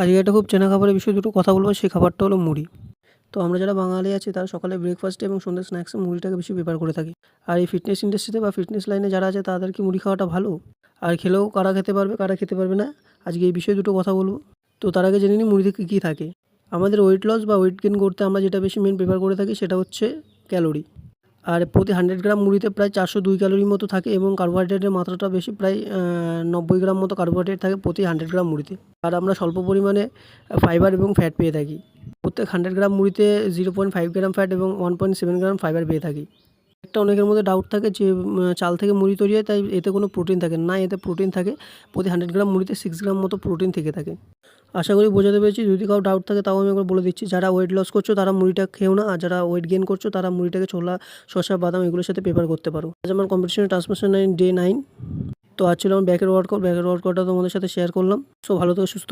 আজকে একটা খুব চেনা খাবারের বিষয়ে, দুটো কথা বলব, সেই খাবারটা হলো মুড়ি। তো আমরা যারা বাঙালি আছি, তারা সকালে ব্রেকফাস্টে এবং সন্ধ্যে স্ন্যাক্সে মুড়িটাকে বেশি প্রিফার করে থাকি। আর এই ফিটনেস ইন্ডাস্ট্রিতে বা ফিটনেস লাইনে যারা আছে, তাদের কি মুড়ি খাওয়াটা ভালো? আর খেলেও কারা খেতে পারবে, কারা খেতে পারবে না? আজকে এই বিষয়ে দুটো কথা বলব। তো তার আগে জেনে নিই মুড়িতে কী কী থাকে। আমাদের ওয়েট লস বা ওয়েট গেন করতে আমরা যেটা বেশি মেন প্রিফার করে থাকি, সেটা হচ্ছে ক্যালোরি আর প্রতি হান্ড্রেড গ্রাম মুড়িতে প্রায় চারশো দুই ক্যালোরির মতো থাকে এবং কার্বোহাইড্রেটের মাত্রাটা বেশি, প্রায় নব্বই গ্রাম মতো কার্বোহাইড্রেট থাকে প্রতি হান্ড্রেড গ্রাম মুড়িতে। আর আমরা স্বল্প পরিমাণে ফাইবার এবং ফ্যাট পেয়ে থাকি। প্রত্যেক hundred gram মুড়িতে zero point five gram fat এবং one point seven gram fibre পেয়ে থাকি। একটা অনেকের মধ্যে ডাউট থাকে যে চাল থেকে মুড়ি তৈরি হয়, তাই এতে কোনো প্রোটিন থাকে না। এতে প্রোটিন থাকে। প্রতি হান্ড্রেড গ্রাম মুড়িতে সিক্স গ্রাম মতো প্রোটিন থেকে থাকে। আশা করি বোঝাতে পেরেছি। যদি কারও ডাউট থাকে, তাও আমি একবার বলে দিচ্ছি। যারা ওয়েট লস করছ, তারা মুড়িটা খেও না। আর যারা ওয়েট গেন করছ, তারা মুড়িটাকে ছোলা, শসা, বাদাম এগুলোর সাথে প্রেফার করতে পারো। আজ আমার কম্পিটিশনের ট্রান্সমিশন নাইন ডে নাইন তো আজ ছিল আমার ব্যাকের ওয়ার্কআউট ব্যাকের ওয়ার্কআউটটা তোমাদের সাথে শেয়ার করলাম। সো ভালো থেকে, সুস্থ